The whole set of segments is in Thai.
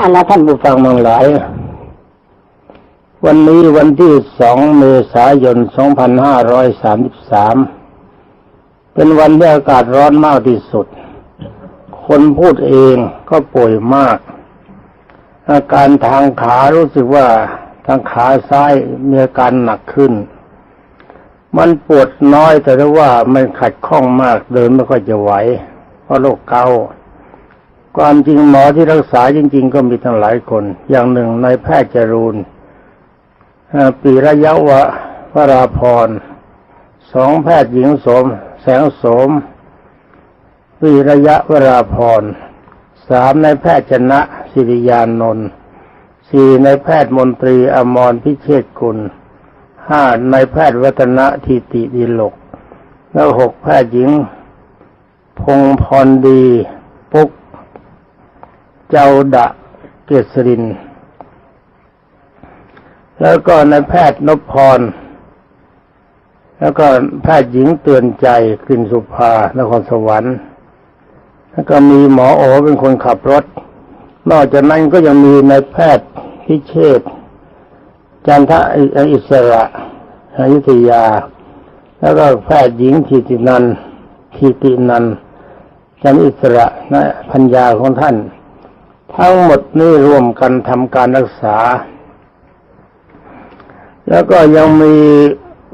อันนะท่านผู้ฟังทั้งหลาย วันนี้วันที่สองเมษายน2533เป็นวันที่อากาศร้อนมากที่สุด คนพูดเองก็ป่วยมาก อาการทางขารู้สึกว่าทางขาซ้ายมีอาการหนักขึ้น มันปวดน้อยแต่ว่ามันขัดข้องมากเดินไม่ค่อยจะไหวเพราะโรคเกาต์ ความจริงหมอที่รักษาจริง ๆ ก็มีทั้งหลายคน อย่างหนึ่งนายแพทย์จรูนปีระยะวะวราพรสองแพทย์หญิงสม แสงสมปีระยะวราพรสามนายแพทย์ชนะสิริยานนท์สี่นายแพทย์มนตรีอมรพิเชษกุลห้านายแพทย์วัฒนะทิติดิลก แล้วหกแพทย์หญิง พงพรดี ปุก เจ้าดะเกษริน แล้วก็นายแพทย์นพพร แล้วก็แพทย์หญิงเตือนใจกลิ่นสุภานครสวรรค์ แล้วก็มีหมอโอเป็นคนขับรถ นอกจากนั้นก็ยังมีนายแพทย์พิเชษจันทะอิสระอยุธยา แล้วก็แพทย์หญิงทิตินันทิตินันจันอิสระนะพัญญาของท่าน ทั้งหมดนี้รวมกันทำการรักษา แล้วก็ยังมี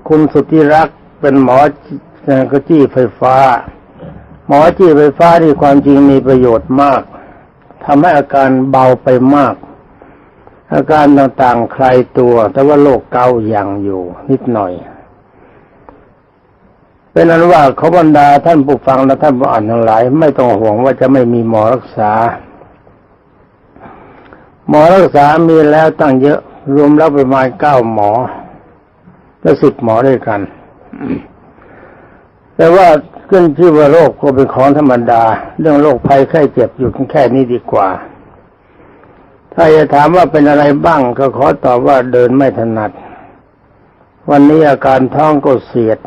คุณสุธิรักษ์เป็นหมอกระจี้ไฟฟ้า หมอจี้ไฟฟ้าที่ความจริงมีประโยชน์มากทำให้อาการเบาไปมาก อาการต่างๆคลายตัว แต่ว่าโรคเกาต์ยังอยู่ นิดหน่อยเป็นนั้นว่าเขาบรรดาท่านผู้ฟังและท่านผู้อ่านทั้งหลาย ไม่ต้องห่วงว่าจะไม่มีหมอรักษา หมอรักษามีแล้วตั้งเยอะ รวมแล้วประมาณเก้าหมอและสิบหมอด้วยกัน แต่ว่าขึ้นชื่อว่าโรคก็เป็นของธรรมดา เรื่องโรคภัยไข้เจ็บอยู่แค่นี้ดีกว่า ถ้าจะถามว่าเป็นอะไรบ้างก็ขอตอบว่าเดินไม่ถนัด วันนี้อาการท้องก็เสียด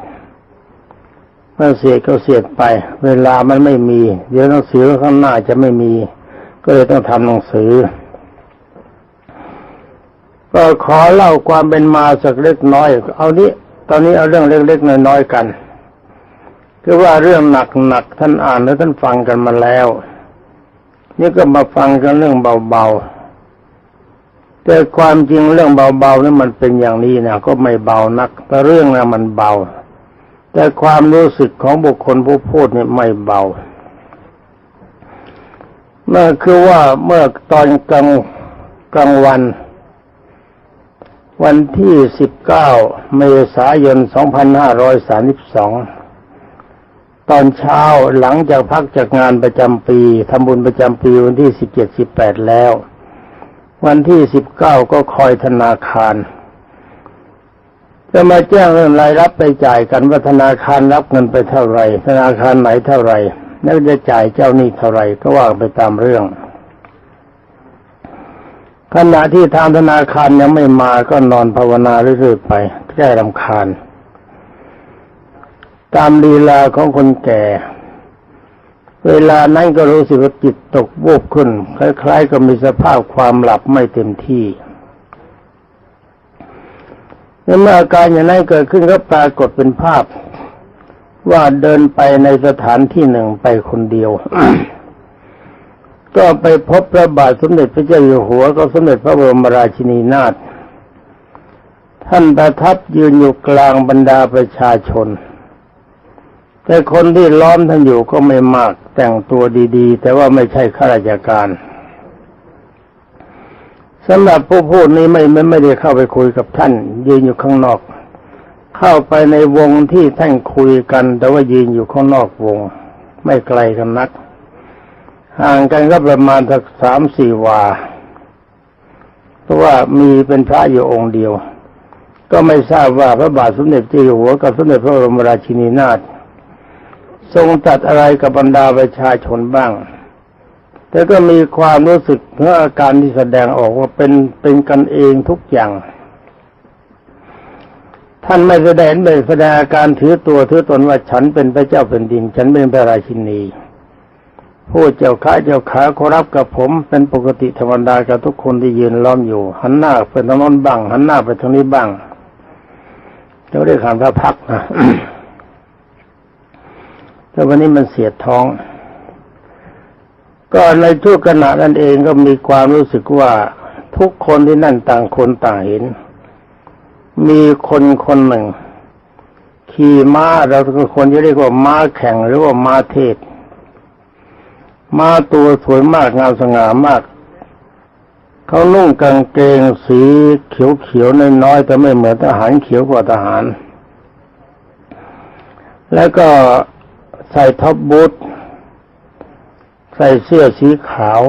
เมื่อเสียดก็เสียดไป เวลามันไม่มี เดี๋ยวหนังสือข้างหน้าจะไม่มี ก็เลยต้องทำหนังสือ ก็ขอเล่าความเป็นมาสักเล็กน้อย เอานี้ตอนนี้เอาเรื่องเล็กๆน้อยๆกัน คือว่าเรื่องหนักๆท่านอ่านและท่านฟังกันมาแล้ว นี่ก็มาฟังกันเรื่องเบาๆ แต่ความจริงเรื่องเบาๆนี่มันเป็นอย่างนี้นะก็ไม่เบานัก แต่เรื่องนะมันเบา แต่ความรู้สึกของบุคคลผู้พูดนี่ไม่เบา เมื่อคือว่าเมื่อตอนกลางกลางวัน วันที่ 19 เมษายน 2532 ตอนเช้าหลังจากพักจากงานประจำปีทำบุญประจำปีวันที่ 17 18 แล้ว วันที่ 19 ก็คอยธนาคาร จะมาแจ้งเรื่องรายรับไปจ่ายกันว่าธนาคารรับเงินไปเท่าไหร่ ธนาคารไหนเท่าไหร่แล้วจะจ่ายเจ้าหนี้เท่าไหร่ก็ว่าไปตามเรื่อง ขณะที่ทางธนาคารยังไม่มาก็นอนภาวนาเรื่อยๆไปแก้รำคาญ ตามลีลาของคนแก่ เวลานั้นก็รู้สึกว่าจิตตกวูบขึ้น คล้ายๆกับมีสภาพความหลับไม่เต็มที่เมื่ออาการอย่างนั้นเกิดขึ้นก็ปรากฏเป็นภาพ ว่าเดินไปในสถานที่หนึ่งไปคนเดียว ก็ไปพบพระบาทสมเด็จพระเจ้าอยู่หัวก็สมเด็จพระบรมราชินีนาถท่านประทับยืนอยู่กลางบรรดาประชาชน แต่คนที่ล้อมท่านอยู่ก็ไม่มากแต่งตัวดีๆ แต่ว่าไม่ใช่ข้าราชการสำหรับผู้พูดนี้ไม่ไม่ไม่ได้เข้าไปคุยกับท่าน ยืนอยู่ข้างนอก เข้าไปในวงที่ท่านคุยกัน แต่ว่ายืนอยู่ข้างนอกวง ไม่ไกลกันนัก ห่างกันก็ประมาณสักสามสี่วา เพราะว่ามีเป็นพระอยู่องค์เดียว ก็ไม่ทราบว่าพระบาทสมเด็จเจ้าอยู่หัวกับสมเด็จพระบรมราชินีนาถทรงตัดอะไรกับบรรดาประชาชนบ้าง แต่ก็มีความรู้สึกเมื่ออาการที่แสดงออกว่าเป็นเป็นกันเองทุกอย่าง ท่านไม่แสดงไม่แสดงอาการถือตัวถือตนว่าฉันเป็นพระเจ้าแผ่นดิน ฉันเป็นพระราชินี พูดเจ้าข้าเจ้าขาขอรับกับผมเป็นปกติธรรมดากับทุกคนที่ยืนล้อมอยู่ หันหน้าไปทางโน้นบ้างหันหน้าไปทางนี้บ้างเราได้ขันพระพักนะแต่วันนี้มันเสียดท้อง ก็ในทุกขณะนั้นเองก็มีความรู้สึกว่าทุกคนที่นั่นต่างคนต่างเห็น มีคนคนหนึ่ง ขี่ม้าเราก็คนจะเรียกว่าม้าแข่งหรือว่าม้าเทศ ม้าตัวสวยมากงามสง่ามาก เขานุ่งกางเกงสีเขียวๆน้อยๆแต่ไม่เหมือนทหารเขียวกว่าทหาร แล้วก็ใส่ท็อปบูทใส่เสื้อสีขาว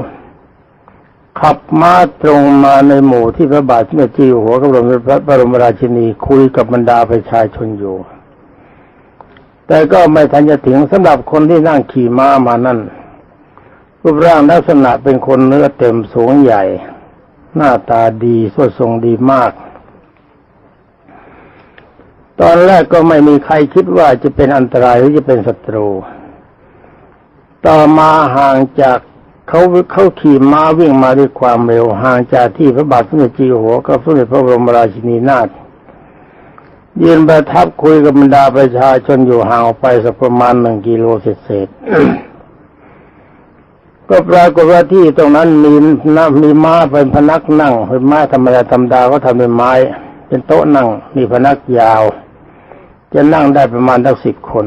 ขับม้าตรงมาในหมู่ที่พระบาทสมเด็จเจ้าอยู่หัวกับพระบรมราชินีคุยกับบรรดาประชาชนอยู่ แต่ก็ไม่ทันจะถึงสำหรับคนที่นั่งขี่ม้ามานั่น รูปร่างลักษณะเป็นคนเนื้อเต็มสูงใหญ่ หน้าตาดีสวดทรงดีมาก ตอนแรกก็ไม่มีใครคิดว่าจะเป็นอันตรายหรือจะเป็นศัตรู ต่อมาห่างจากเขาเขาขี่ม้าวิ่งมาด้วยความเร็วห่างจากที่พระบาทสมเด็จเจ้าอยู่หัวกับสมเด็จพระบรมราชินีนาถยืนประทับคุยกับบรรดาประชาชนอยู่ห่างออกไปสักประมาณหนึ่งกิโลเศษ ก็ปรากฏว่าที่ตรงนั้นมีน้ำมีม้าเป็นพนักนั่งเป็นม้าธรรมดาธรรมดาก็ทำเป็นไม้ เป็นโต๊ะนั่ง มีพนักยาว จะนั่งได้ประมาณทั้งสิบคน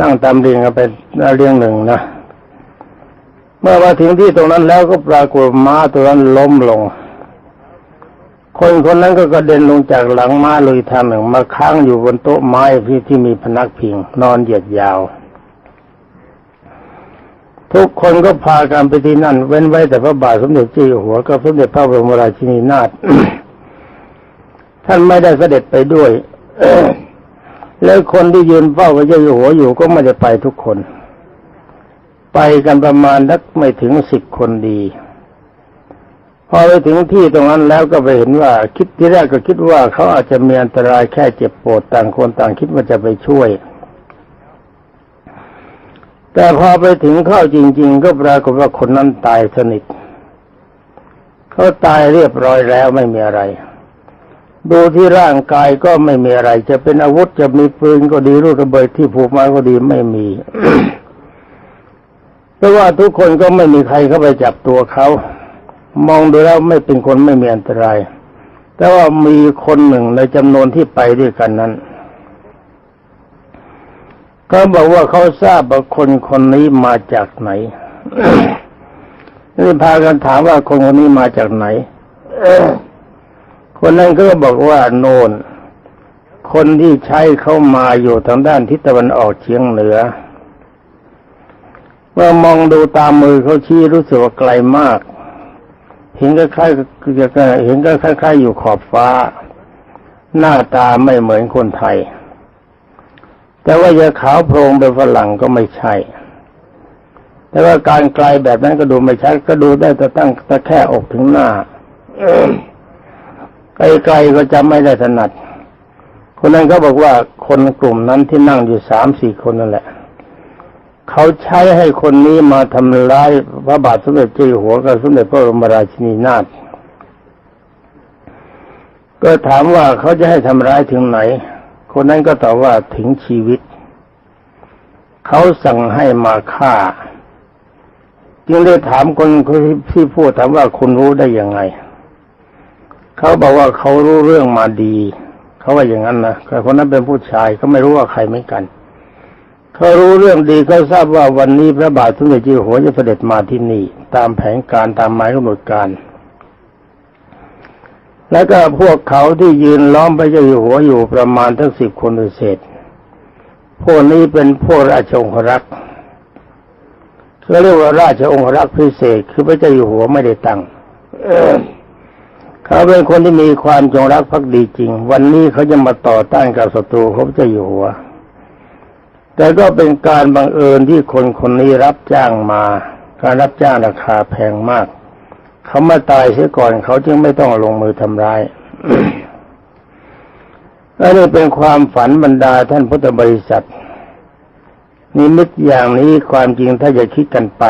นั่งตามเรียงกันเป็นเรียงหนึ่งนะเมื่อมาถึงที่ตรงนั้นแล้วก็ปรากฏม้าตัวนั้นล้มลง คนคนนั้นก็กระเด็นลงจากหลังม้าเลยทางหนึ่งมาค้างอยู่บนโต๊ะไม้ที่ที่มีพนักพิง นอนเหยียดยาว ทุกคนก็พากันไปที่นั่น เว้นไว้แต่พระบาทสมเด็จเจ้าอยู่หัวกับสมเด็จพระบรมราชินีนาถท่านไม่ได้เสด็จไปด้วยแล้วคนที่ยืนเฝ้าพระเจ้าอยู่หัวอยู่ก็ไม่ได้ไปทุกคน ไปกันประมาณนักไม่ถึงสิบคนดี พอไปถึงที่ตรงนั้นแล้วก็ไปเห็นว่า คิดที่แรกก็คิดว่าเขาอาจจะมีอันตรายแค่เจ็บปวดต่างคนต่างคิดว่าจะไปช่วย แต่พอไปถึงเข้าจริง ๆ ก็ปรากฏว่าคนนั้นตายสนิทเขาตายเรียบร้อยแล้วไม่มีอะไร ดูที่ร่างกายก็ไม่มีอะไร จะเป็นอาวุธจะมีปืนก็ดีลูกระเบิดที่ผูกมาก็ดีไม่มีเพราะว่าทุกคนก็ไม่มีใครเข้าไปจับตัวเขามองดูแล้วไม่เป็นคนไม่มีอันตราย แต่ว่ามีคนหนึ่งในจำนวนที่ไปด้วยกันนั้น ก็บอกว่าเขาทราบว่าคนคนนี้มาจากไหนนี่พากันถามว่าคนคนนี้มาจากไหนคนนั้นก็บอกว่าโนนคนที่ใช้เข้ามาอยู่ทางด้านทิศตะวันออกเฉียงเหนือ เมื่อมองดูตามมือเขาชี้รู้สึกว่าไกลมาก เห็นก็คล้ายเห็นก็คล้ายๆอยู่ขอบฟ้า หน้าตาไม่เหมือนคนไทย แต่ว่าจะขาวโพลงเป็นฝรั่งก็ไม่ใช่ แต่ว่าการไกลแบบนั้นก็ดูไม่ชัดก็ดูได้แต่ตั้งแต่แค่อกถึงหน้าไกลๆก็จำไม่ได้ถนัด คนนั้นก็บอกว่าคนกลุ่มนั้นที่นั่งอยู่สามสี่คนนั่นแหละเขาใช้ให้คนนี้มาทำร้ายพระบาทสมเด็จเจ้าอยู่หัวกับสมเด็จพระบรมราชินีนาถก็ถามว่าเขาจะให้ทำร้ายถึงไหน คนนั้นก็ตอบว่าถึงชีวิต เขาสั่งให้มาฆ่า จึงได้ถามคนที่พูดถามว่าคุณรู้ได้ยังไง เขาบอกว่าเขารู้เรื่องมาดี เขาว่าอย่างนั้นนะแต่คนนั้นเป็นผู้ชายเขาไม่รู้ว่าใครเหมือนกันเขารู้เรื่องดีเขาทราบว่าวันนี้พระบาทสมเด็จเจ้าหัวจะเสด็จมาที่นี่ ตามแผนการตามหมายกำหนดการ แล้วก็พวกเขาที่ยืนล้อมพระเจ้าอยู่หัวอยู่ประมาณทั้งสิบคนเศษ พวกนี้เป็นพวกราชองครักษ์เขาเรียกว่าราชองครักษ์พิเศษ คือพระเจ้าอยู่หัวไม่ได้ตั้งเขาเป็นคนที่มีความจงรักภักดีจริง วันนี้เขาจะมาต่อต้านกับศัตรูเขาจะอยู่หัว แต่ก็เป็นการบังเอิญที่คนคนนี้รับจ้างมา การรับจ้างราคาแพงมาก เขามาตายเสียก่อนเขาจึงไม่ต้องลงมือทำร้ายอันนี้เป็นความฝันบรรดาท่านพุทธบริษัท นิมิตอย่างนี้ความจริงถ้าจะคิดกันไป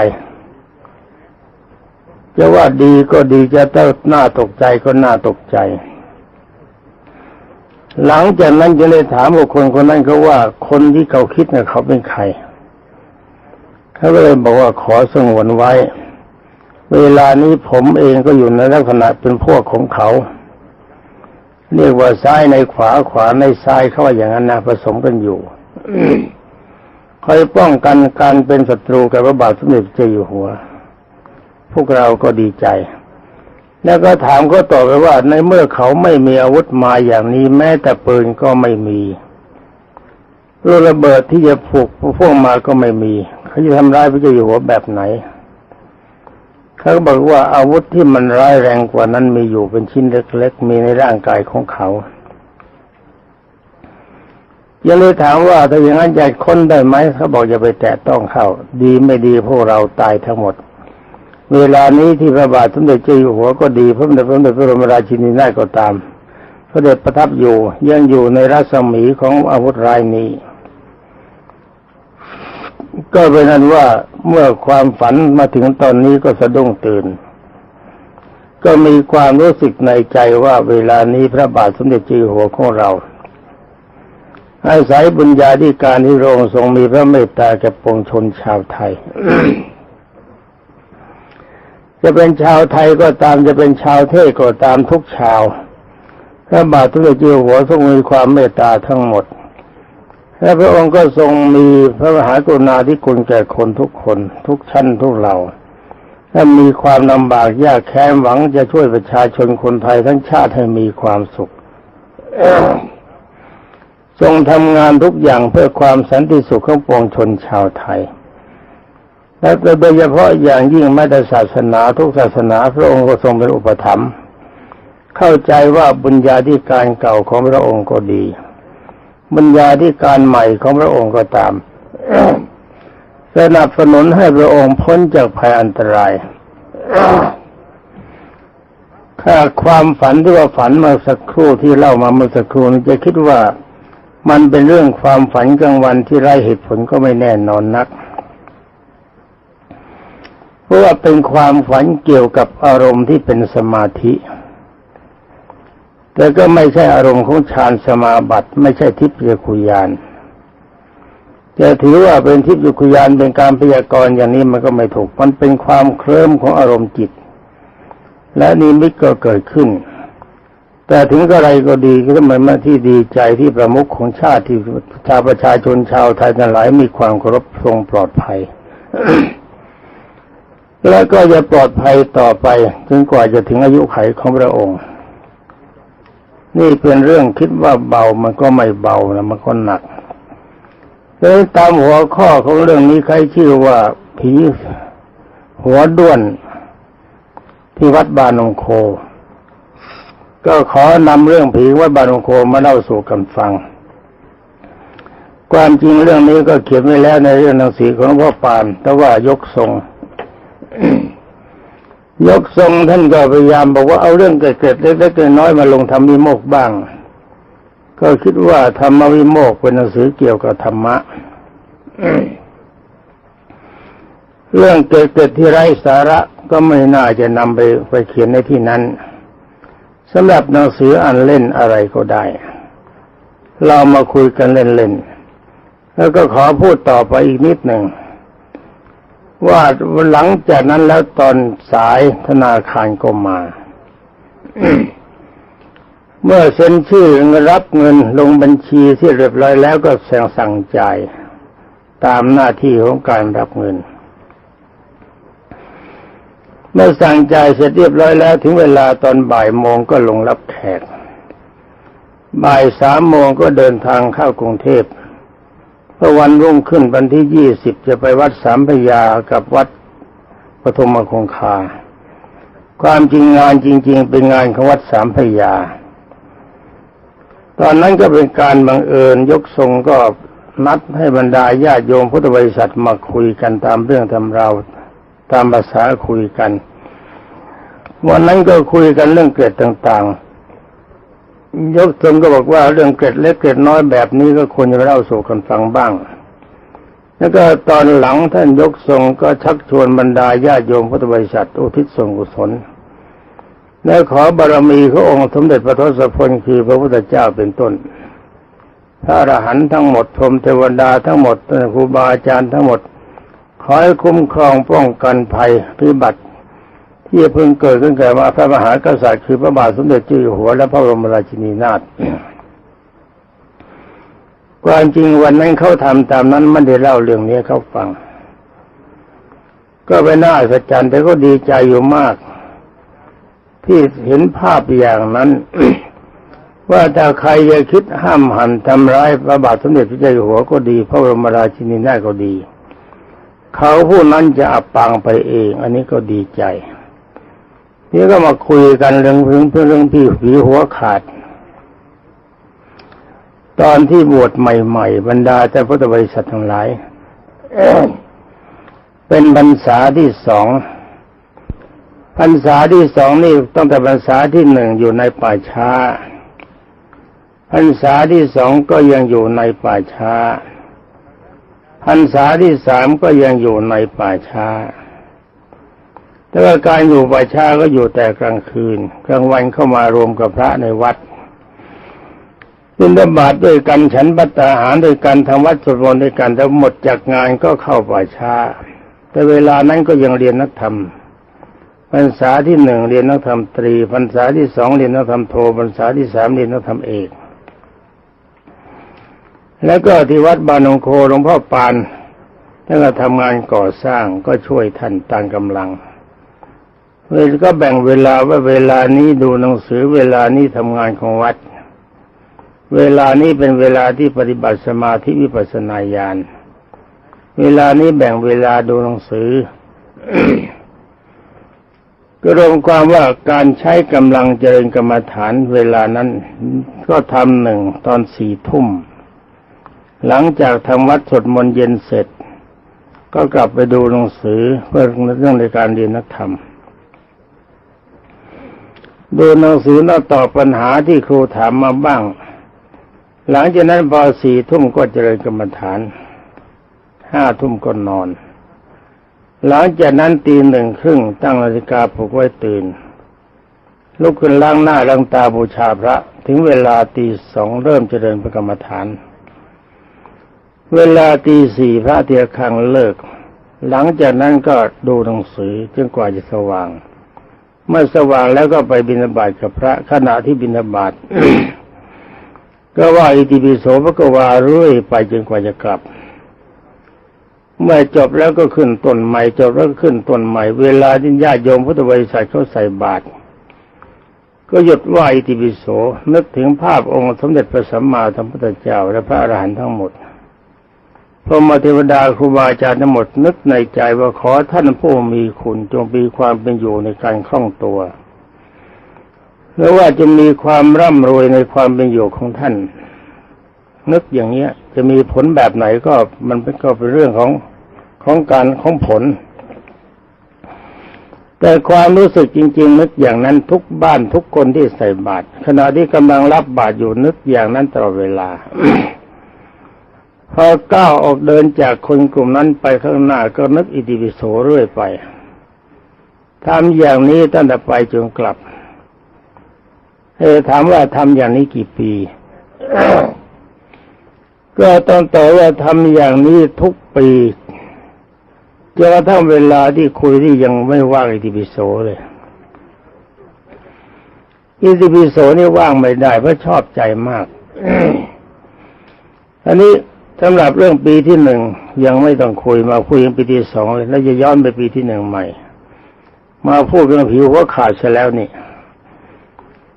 จะว่าดีก็ดีจะเต้าหน้าตกใจก็น่าตกใจ หลังจากนั้นจะเลยถามบุคคลคนนั้นเขาว่าคนที่เขาคิดเนี่ยเขาเป็นใครเขาก็เลยบอกว่าขอสงวนไว้ เวลานี้ผมเองก็อยู่ในลักษณะเป็นพวกของเขา เรียกว่าซ้ายในขวาขวาในซ้ายเขาว่าอย่างนั้นนะผสมกันอยู่คอยป้องกันการเป็นศัตรูกับพระบาทสมเด็จเจ้าอยู่หัว พวกเราก็ดีใจ แล้วก็ถามก็ตอบไปว่า ในเมื่อเขาไม่มีอาวุธมาอย่างนี้แม้แต่ปืนก็ไม่มีลูกระเบิดที่จะผูกพวกมาก็ไม่มี เขาจะทำร้ายพระเจ้าอยู่หัวแบบไหน เขาบอกว่าอาวุธที่มันร้ายแรงกว่านั้นมีอยู่เป็นชิ้นเล็ก ๆ มีในร่างกายของเขายังเลยถามว่าถ้าอย่างนั้นจะค้นได้ไหมเขาบอกจะไปแตะต้องเข้า ดีไม่ดีพวกเราตายทั้งหมด เวลานี้ที่พระบาทสมเด็จเจ้าอยู่หัวก็ดีพระบาทสมเด็จพระบรมราชินีนาถก็ตามพระเดชประทับอยู่ยังอยู่ในรัศมีของอาวุธรายนี้ ก็เป็นนั้นว่าเมื่อความฝันมาถึงตอนนี้ก็สะดุ้งตื่น ก็มีความรู้สึกในใจว่าเวลานี้พระบาทสมเด็จเจ้าหัวของเรา อาศัยบุญญาธิการที่พรงทรงมีพระเมตตาแก่ปวงชนชาวไทย จะเป็นชาวไทยก็ตามจะเป็นชาวเทศก็ตามทุกชาว พระบาทสมเด็จเจ้าหัวทรงมีความเมตตาทั้งหมด และพระองค์ก็ทรงมีพระมหากรุณาธิคุณแก่คนทุกคน ทุกชั้นทุกเหล่าและมีความลำบากยากแค้นหวังจะช่วยประชาชนคนไทยทั้งชาติให้มีความสุขทรงทำงานทุกอย่างเพื่อความสันติสุขของปวงชนชาวไทย และโดยเฉพาะอย่างยิ่งแม้แต่ศาสนาทุกศาสนาพระองค์ก็ทรงเป็นอุปถัมภ์เข้าใจว่าบุญญาธิการเก่าของพระองค์ก็ดี บุญญาธิการใหม่ของพระองค์ก็ตามสนับสนุนให้พระองค์พ้นจากภัยอันตรายถ้าความฝันที่ว่าฝันมื่อสักครู่ที่เล่ามาเมื่อสักครู่นี้จะคิดว่ามันเป็นเรื่องความฝันกลางวันที่ไร้เหตุผลก็ไม่แน่นอนนัก เพราะว่าเป็นความฝันเกี่ยวกับอารมณ์ที่เป็นสมาธิ แต่ก็ไม่ใช่อารมณ์ของฌานสมาบัติ ไม่ใช่ทิพยคุยานจะถือว่าเป็นทิพยคุยานเป็นการพยากรณ์อย่างนี้มันก็ไม่ถูก มันเป็นความเคลิ้มของอารมณ์จิต และนิมิตก็เกิดขึ้น แต่ถึงกระไรก็ดีก็หมันมาที่ดีใจที่ประมุขของชาติที่ชาวประชาชนชาวไทยทั้งหลายมีความเคารพทรงปลอดภัย และก็จะปลอดภัยต่อไปจนกว่าจะถึงอายุไขของพระองค์ นี่เป็นเรื่องคิดว่าเบามันก็ไม่เบานะมันก็หนักเลยตามหัวข้อของเรื่องนี้ใครชื่อว่าผีหัวด้วน ที่วัดบานองโค ก็ขอนำเรื่องผีวัดบานองโคมาเล่าสู่กันฟัง ความจริงเรื่องนี้ก็เขียนไว้แล้วในเรื่องหนังสือของหลวงพ่อปานแต่ว่ายกทรง ยกทรงท่านก็พยายามบอกว่าเอาเรื่องเกิดๆเล็กๆน้อยๆมาลงทำวิโมกบ้าง ก็คิดว่าธรรมวิโมกเป็นหนังสือเกี่ยวกับธรรมะเรื่องเกิดๆที่ไร้สาระก็ไม่น่าจะนำไปไปเขียนในที่นั้นสำหรับหนังสืออ่านเล่นอะไรก็ได้ เรามาคุยกันเล่นๆแล้วก็ขอพูดต่อไปอีกนิดหนึ่ง ว่าหลังจากนั้นแล้วตอนสายธนาคารก็มา เมื่อเซ็นชื่อรับเงินลงบัญชีที่เรียบร้อยแล้วก็แสงสั่งจ่ายตามหน้าที่ของการรับเงิน เมื่อสั่งจ่ายเสร็จเรียบร้อยแล้ว ถึงเวลาตอนบ่ายโมงก็ลงรับแขกบ่ายสามโมงก็เดินทางเข้ากรุงเทพ เพื่อวันรุ่งขึ้นวันที่ยี่สิบจะไปวัดสามพยากับวัดปฐมคงคา ความจริงงานจริง ๆ เป็นงานของวัดสามพยา ตอนนั้นก็เป็นการบังเอิญยกทรงก็นัดให้บรรดาญาติโยมพุทธบริษัทมาคุยกันตามเรื่องตามราวตามภาษาคุยกัน วันนั้นก็คุยกันเรื่องเกร็ดต่างๆ ยกทรงก็บอกว่าเรื่องเกร็ดเล็กเกร็ดน้อยแบบนี้ก็ควรจะเล่าสู่กันฟังบ้าง แล้วก็ตอนหลังท่านยกทรงก็ชักชวนบรรดาญาโยมพุทธบริษัทอุทิศส่วนกุศลและขอบารมีขององค์สมเด็จพระทศพลคือพระพุทธเจ้าเป็นต้นพระอรหันต์ทั้งหมดพรหมเทวดาทั้งหมดครูบาอาจารย์ทั้งหมด ขอให้คุ้มครองป้องกันภัยพิบัติ ที่เพิ่งเกิดขึ้นแก่มาพระมหากษัตริย์คือพระบาทสมเด็จเจ้าอยู่หัวและพระบรมราชินีนาถความจริงวันนั้นเขาทำตามนั้นไม่ได้เล่าเรื่องนี้เขาฟัง ก็เป็นน่าอัศจรรย์แต่ก็ดีใจอยู่มาก ที่เห็นภาพอย่างนั้น ว่าถ้าใครจะคิดห้ามหันทำร้ายพระบาทสมเด็จพระเจ้าอยู่หัวก็ดี พระบรมราชินีนาถก็ดี เขาผู้นั้นจะอับปางไปเอง อันนี้ก็ดีใจ นี่ก็มาคุยกันเรื่องเรื่องเรื่องพี่ผีหัวขาด ตอนที่บวชใหม่ ๆ บรรดาแต่พุทธบริษัททั้งหลายเป็นพรรษาที่สองพรรษาที่สองนี่ตั้งแต่พรรษาที่หนึ่งอยู่ในป่าช้าพรรษาที่สองก็ยังอยู่ในป่าช้าพรรษาที่สามก็ยังอยู่ในป่าช้า แต่ว่าการอยู่ป่าช้าก็อยู่แต่กลางคืน กลางวันเข้ามารวมกับพระในวัดบิณฑบาตด้วยกันฉันบัตตาหารด้วยกันทำวัดสวดมนต์ด้วยกันแต่หมดจากงานก็เข้าป่าช้า แต่เวลานั้นก็ยังเรียนนักธรรมพรรษาที่หนึ่งเรียนนักธรรมตรีพรรษาที่สองเรียนนักธรรมโทพรรษาที่สามเรียนนักธรรมเอก แล้วก็ที่วัดบานองโคหลวงพ่อปานท่านก็ทำงานก่อสร้างก็ช่วยท่านตามกำลัง เลาก็แบ่งเวลาว่าเวลานี้ดูหนังสือเวลานี้ทำงานของวัด เวลานี้เป็นเวลาที่ปฏิบัติสมาธิวิปัสสนาญาณเวลานี้แบ่งเวลาดูหนังสือ ก็รวมความว่าการใช้กำลังเจริญกรรมฐานเวลานั้น ก็ทำหนึ่งตอนสี่ทุ่ม หลังจากทำวัดสดมนเย็นเสร็จ ก็กลับไปดูหนังสือเพื่อเรื่องในการเรียนนักธรรม ดูหนังสือแล้วตอบปัญหาที่ครูถามมาบ้าง หลังจากนั้นพอสี่ทุ่มก็เจริญกรรมฐาน ห้าทุ่มก็นอน หลังจากนั้นตีหนึ่งครึ่งตั้งนาฬิกาปลุกไว้ตื่น ลุกขึ้นล้างหน้าล้างตาบูชาพระ ถึงเวลาตีสองเริ่มเจริญพระกรรมฐาน เวลาตีสี่พระเทียคังเลิก หลังจากนั้นก็ดูหนังสือจนกว่าจะสว่าง เมื่อสว่างแล้วก็ไปบิณฑบาตกับพระขณะที่บิณฑบาตก็ว่าอิติปิโสพระกวาเรื่อยไปจนกว่าจะกลับ เมื่อจบแล้วก็ขึ้นต้นใหม่จบแล้วก็ขึ้นต้นใหม่ เวลาที่ญาติโยมพุทธบริษัทเขาใส่บาตรก็หยุดไหว่าอิติปิโสนึกถึงภาพองค์สมเด็จพระสัมมาสัมพุทธเจ้าและพระอรหันต์ทั้งหมด พรหมเทวดาครูบาอาจารย์ทั้งหมดนึกในใจว่าขอท่านผู้มีคุณจงมีความเป็นอยู่ในการคล่องตัวแล้วว่าจะมีความร่ำรวยในความเป็นอยู่ของท่าน นึกอย่างเนี้ย จะมีผลแบบไหนก็มันเป็นก็เป็นเรื่องของของการของผล แต่ความรู้สึกจริง ๆ นึกอย่างนั้นทุกบ้านทุกคนที่ใส่บาตรขณะที่กำลังรับบาตรอยู่นึกอย่างนั้นตลอดเวลา พอก้าวออกเดินจากคนกลุ่มนั้นไปข้างหน้าก็นึกอิติปิโสเรื่อยไปทำอย่างนี้ตั้งแต่ไปจนกลับเออถามว่าทำอย่างนี้กี่ปี ก็ต้องตอบว่าทำอย่างนี้ทุกปีจนกระทั่งเวลาที่คุยที่ยังไม่ว่างอิติปิโสเลยอิติปิโสนี่ว่างไม่ได้เพราะชอบใจมากอันนี้ สำหรับเรื่องปีที่หนึ่งยังไม่ต้องคุยมาคุยกันปีที่สองเลยแล้วจะย้อนไปปีที่หนึ่งใหม่ มาพูดเรื่องผิวหัวขาดซะแล้วนี่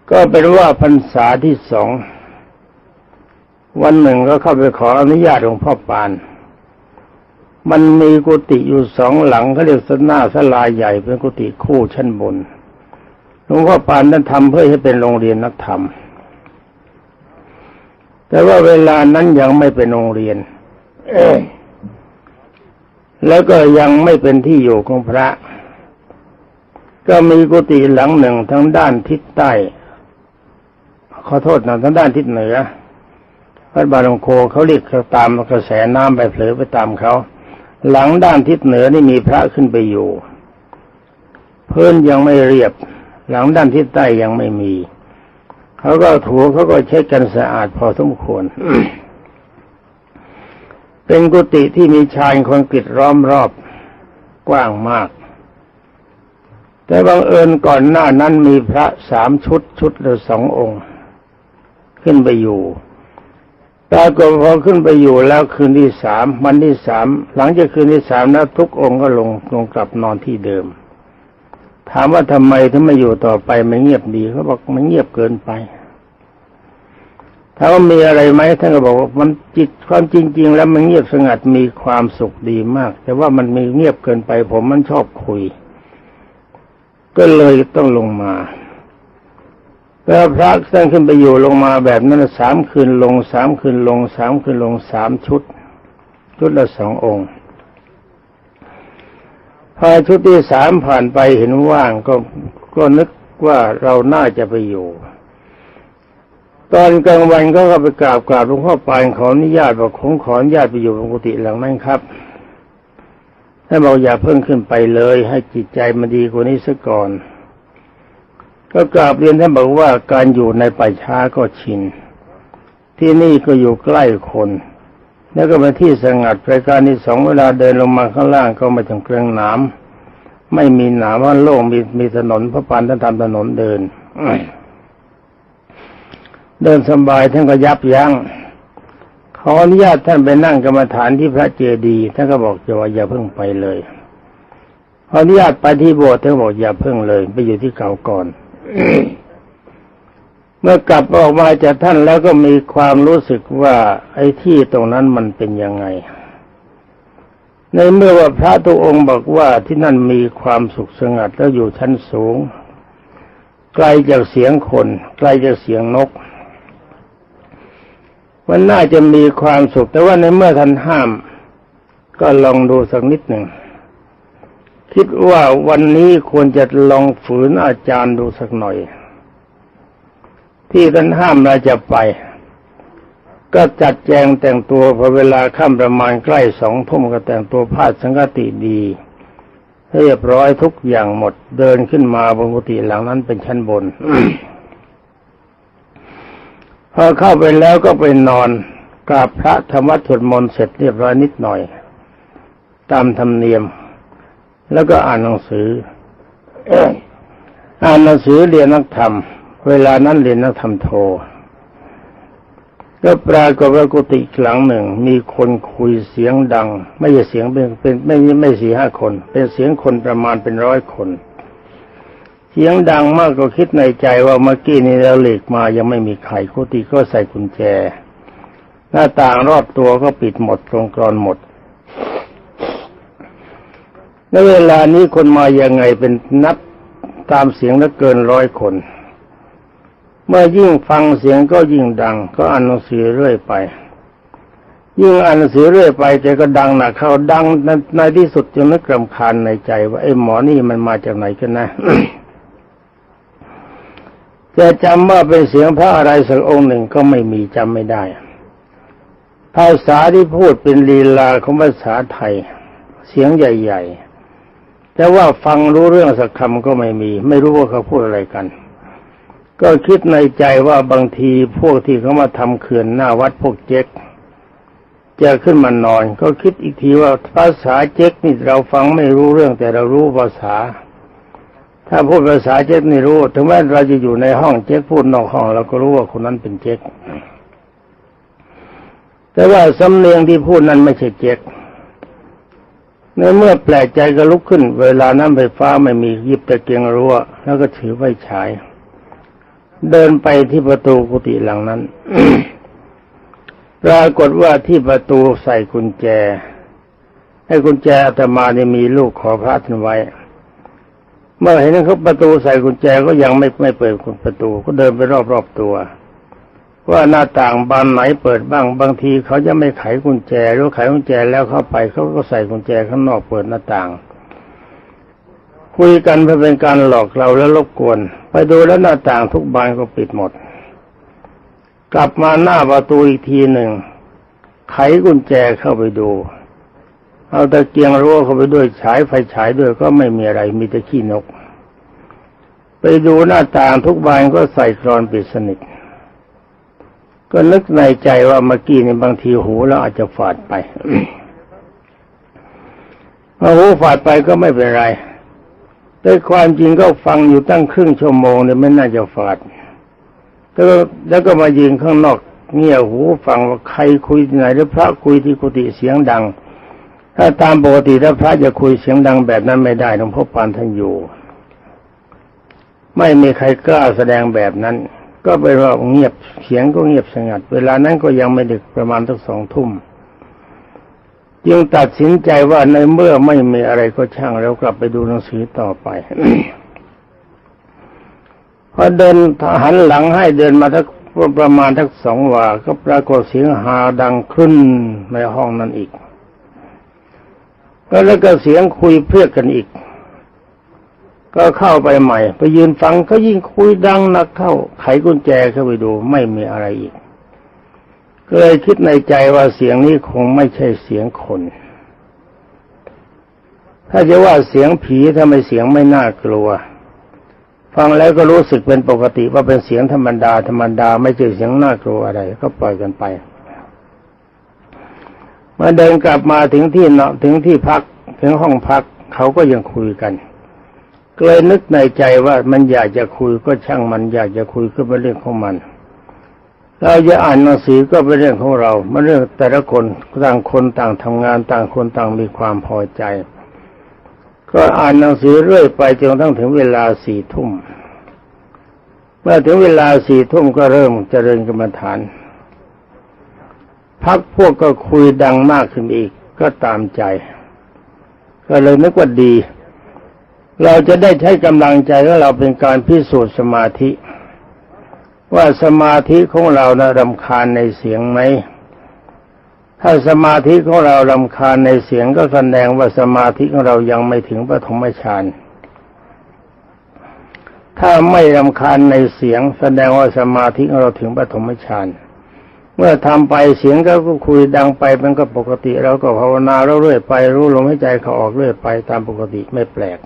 ก็เป็นว่าพรรษาที่สองวันหนึ่งก็เข้าไปขออนุญาตหลวงพ่อปาน มันมีกุฏิอยู่สองหลังเขาเรียกสนาสลาใหญ่เป็นกุฏิคู่ชั้นบนหลวงพ่อปานนั้นทำเพื่อให้เป็นโรงเรียนนักธรรม แต่ว่าเวลานั้นยังไม่เป็นโรงเรียนแล้วก็ยังไม่เป็นที่อยู่ของพระ ก็มีกุฏิหลังหนึ่งทางด้านทิศใต้ ขอโทษนะทางด้านทิศเหนือวัดบาลงโคเขาเรียกเขาตามกระแสน้ำไปเผลอไปตามเขา หลังด้านทิศเหนือนี่มีพระขึ้นไปอยู่พื้นยังไม่เรียบ หลังด้านทิศใต้ยังไม่มี เขาก็ถูเขาก็เช็ดกันสะอาดพอสมควร เป็นกุฏิที่มีชายคนกรีตล้อมรอบกว้างมาก แต่บังเอิญก่อนหน้านั้นมีพระสามชุดชุดละสององค์ ขึ้นไปอยู่ปรากฏพอขึ้นไปอยู่แล้วคืนที่สามวันที่สามหลังจากคืนที่สามแล้วทุกองค์ก็ลงลงกลับนอนที่เดิม ถามว่าทำไมถึงไม่อยู่ต่อไปไม่เงียบดีเขาบอกมันเงียบเกินไป ถ้าว่ามีอะไรไหมท่านก็บอกว่ามันจิตความจริง ๆ แล้วมันเงียบสงัดมีความสุขดีมาก แต่ว่ามันมีเงียบเกินไป ผมมันชอบคุย ก็เลยต้องลงมาแล้วพระสร้างขึ้นไปอยู่ลงมาแบบนั้นสามคืนลงสามคืนลงสามคืนลงสามชุด ชุดละสององค์พอชุดที่สามผ่านไปเห็นว่างก็ก็นึกว่าเราน่าจะไปอยู่ ตอนกลางวันก็เข้าไปกราบกราบหลวงพ่อปานขออนุญาตบอกผมขออนุญาตไปอยู่ปกติหลังนั้นครับท่านบอกอย่าเพิ่งขึ้นไปเลย ให้จิตใจมันดีกว่านี้ซะก่อน ก็กราบเรียนท่านบอกว่าการอยู่ในป่าช้าก็ชิน ที่นี่ก็อยู่ใกล้คน แล้วก็เป็นที่สงัดประการที่สองเวลาเดินลงมาข้างล่างก็ม่ถึงเครื่องนามไม่มีหนามว่าโล่งมีมีถนนพระปานท่านทำถนนเดิน เดินสบายท่านก็ยับยัง้งขออนุญาตท่านไปนั่งกรรมฐานที่พระเจดีย์ท่านก็บอกจะว่าอย่าเพิ่งไปเลยขออนุญาตไปที่โบสถ์ท่านบอกอย่าเพิ่งเลย ไปอยู่ที่เก่าก่อนเมื่อกลับออกมาจากท่านแล้วก็มีความรู้สึกว่าไอ้ที่ตรงนั้นมันเป็นยังไง ในเมื่อว่าพระทุกองค์บอกว่าที่นั่นมีความสุขสงัดแล้วอยู่ชั้นสูง ไกลจากเสียงคน ไกลจากเสียงนก มันน่าจะมีความสุข แต่ว่าในเมื่อท่านห้าม ก็ลองดูสักนิดหนึ่ง คิดว่าวันนี้ควรจะลองฝืนอาจารย์ดูสักหน่อย ที่ท่านห้ามเราจะไป ก็จัดแจงแต่งตัวพอเวลาค่ำประมาณใกล้สองทุ่มก็แต่งตัวผ้าสังกติดีเรียบร้อยทุกอย่างหมดเดินขึ้นมาบนกุฏิหลังนั้นเป็นชั้นบน พอเข้าไปแล้วก็ไปนอนกราบพระธรรมวัดสวดมนต์เสร็จเรียบร้อยนิดหน่อย ตามธรรมเนียม แล้วก็อ่านหนังสืออ่านหนังสือเรียนนักธรรม เวลานั้นเรียนนักธรรมโทก็ปรากฏว่ากุฏิหลังหนึ่ง มีคนคุยเสียงดัง ไม่ใช่เสียงเป็นเป็นไม่ไม่สี่ห้าคน เป็นเสียงคนประมาณเป็นร้อยคน เสียงดังมากก็คิดในใจว่าเมื่อกี้นี้เราเหล็กมายังไม่มีใครกุฏิก็ใส่กุญแจ หน้าต่างรอบตัวก็ปิดหมดตรงกรอนหมดในเวลานี้คนมายังไงเป็นนับตามเสียงแล้วเกินร้อยคน เมื่อยิ่งฟังเสียงก็ยิ่งดัง ก็อ่านหนังสือเรื่อยไป ยิ่งอ่านหนังสือเรื่อยไปใจก็ดังหนักเข้าดังในในที่สุดจนนึกรำคาญในใจว่าไอ้หมอนี่มันมาจากไหนกันนะ จะจำว่าเป็นเสียงพระอะไรสักองค์หนึ่งก็ไม่มีจำไม่ได้ ภาษาที่พูดเป็นลีลาของภาษาไทย เสียงใหญ่ๆ แต่ว่าฟังรู้เรื่องสักคำก็ไม่มี ไม่รู้ว่าเขาพูดอะไรกัน ก็คิดในใจว่าบางทีพวกที่เขามาทำเขื่อนหน้าวัดพวกเจ๊กจะขึ้นมานอน ก็คิดอีกทีว่าภาษาเจ๊กนี่เราฟังไม่รู้เรื่องแต่เรารู้ภาษา ถ้าพูดภาษาเจ๊กนี่รู้ ถึงแม้เราจะอยู่ในห้องเจ๊กพูดนอกห้องเราก็รู้ว่าคนนั้นเป็นเจ๊กแต่ว่าสำเนียงที่พูดนั้นไม่ใช่เจ๊กในเมื่อแปลกใจก็ลุกขึ้น เวลานั้นไฟฟ้าไม่มีหยิบตะเกียงรั้วแล้วก็ถือไฟฉาย เดินไปที่ประตูกุฏิหลังนั้นปรากฏว่าที่ประตูใส่กุญแจ ให้กุญแจอาตมาเนี่ยมีลูกขอพระท่านไว้ เมื่อเห็นเขาประตูใส่กุญแจก็ยังไม่ไม่เปิดประตู ก็เดินไปรอบๆตัว ว่าหน้าต่างบานไหนเปิดบ้างบางทีเขาจะไม่ไขกุญแจหรือไขกุญแจแล้วเข้าไปเขาก็ใส่กุญแจข้างนอกเปิดหน้าต่างคุยกันเพื่อเป็นการหลอกเราและรบกวน ไปดูแล้วหน้าต่างทุกบานก็ปิดหมด กลับมาหน้าประตูอีกทีหนึ่ง ไขกุญแจเข้าไปดู เอาตะเกียงรั้วเข้าไปด้วยฉายไฟฉายด้วยก็ไม่มีอะไรมีแต่ขี้นก ไปดูหน้าต่างทุกบานก็ใส่กรอนปิดสนิทก็นึกในใจว่าเมื่อกี้ในบางทีหูเราอาจจะฝาดไปพอหูฝาดไปก็ไม่เป็นไรแต่ความจริงก็ฟังอยู่ตั้งครึ่งชั่วโมงเนี่ยไม่น่าจะฝาดแล้วก็แล้วก็มายืนข้างนอกเงี่ยหูฟังว่าใครคุยที่ไหนหรือพระคุยที่กุฏิเสียงดัง ถ้าตามปกติถ้าพระจะคุยเสียงดังแบบนั้นไม่ได้หลวงพ่อปานท่านอยู่ ไม่มีใครกล้าแสดงแบบนั้น ก็เป็นว่าเงียบเสียงก็เงียบสงัด เวลานั้นก็ยังไม่ดึกประมาณตั้งสองทุ่มจึงตัดสินใจว่าในเมื่อไม่มีอะไรก็ช่างแล้วกลับไปดูหนังสือต่อไปพอเดินหันหลังให้เดินมาทักประมาณทักสองวาก็ปรากฏเสียงหาดังขึ้นในห้องนั้นอีก ก็แล้วก็เสียงคุยเพื่อกันอีก ก็เข้าไปใหม่ ไปยืนฟังก็ยิ่งคุยดังนักเข้า ไขกุญแจเข้าไปดูไม่มีอะไรอีกก็เลยคิดในใจว่าเสียงนี้คงไม่ใช่เสียงคน ถ้าจะว่าเสียงผีถ้าไม่เสียงไม่น่ากลัว ฟังแล้วก็รู้สึกเป็นปกติว่าเป็นเสียงธรรมดาธรรมดาไม่ใช่เสียงน่ากลัวอะไร ก็ปล่อยกันไป มาเดินกลับมาถึงที่เนาะถึงที่พักถึงห้องพักเขาก็ยังคุยกันก็เลยนึกในใจว่ามันอยากจะคุยก็ช่างมันอยากจะคุยก็เป็นเรื่องของมัน เราจะอ่านหนังสือก็เป็นเรื่องของเรามันเรื่องแต่ละคนต่างคนต่างทำงานต่างคนต่างมีความพอใจ ก็อ่านหนังสือเรื่อยไปจนทั้งถึงเวลาสี่ทุ่มเมื่อถึงเวลาสี่ทุ่มก็เริ่มเจริญกรรมฐาน พักพวกก็คุยดังมากขึ้นอีก ก็ตามใจ ก็เลยนึกว่าดี เราจะได้ใช้กำลังใจของเราเป็นการพิสูจน์สมาธิ ว่าสมาธิของเรานะรำคาญในเสียงไหมถ้าสมาธิของเรารำคาญในเสียงก็แสดงว่าสมาธิของเรายังไม่ถึงปฐมฌาน ถ้าไม่รำคาญในเสียง แสดงว่าสมาธิของเราถึงปฐมฌาน เมื่อทำไปเสียงก็คุยดังไปมันก็ปกติเราก็ภาวนาเราเรื่อยไปรู้ลมหายใจเขาออกเรื่อยไปตามปกติไม่แปลก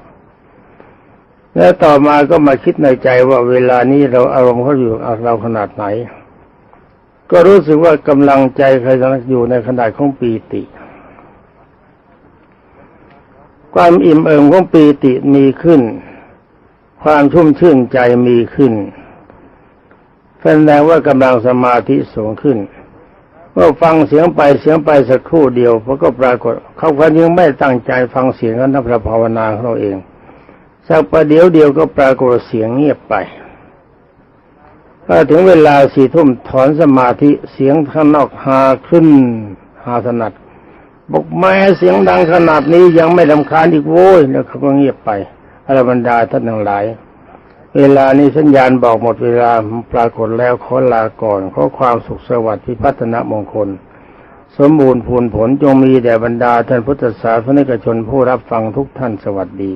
แล้วต่อมาก็มาคิดในใจว่าเวลานี้เราอารมณ์เขาอยู่เราขนาดไหน ก็รู้สึกว่ากำลังใจใครอยู่ในขนาดของปีติ ความอิ่มเอิบของปีติมีขึ้น ความชุ่มชื่นใจมีขึ้น แสดงว่ากำลังสมาธิสูงขึ้นเมื่อฟังเสียงไปเสียงไปสักครู่เดียวพอก็ปรากฏ เขาคนยังไม่ตั้งใจฟังเสียงนั้นนับภาวนาของเราเองสักประเดี๋ยวเดียวก็ปรากฏเสียงเงียบไปพอถึงเวลาสี่ทุ่มถอนสมาธิเสียงข้างนอกหาขึ้นหาถนัดบอกแม้เสียงดังขนาดนี้ยังไม่ลำคาญอีกโว้ยแล้วเขาก็เงียบไปอรบรรดาท่านทั้งหลาย เวลานี้สัญญาณบอกหมดเวลาปรากฏแล้วขอลาก่อนขอความสุขสวัสดิ์ที่พัฒนามงคล สมบูรณ์พูนผลจงมีแด่บรรดาท่านพุทธศาสนิกชนผู้รับฟังทุกท่านสวัสดี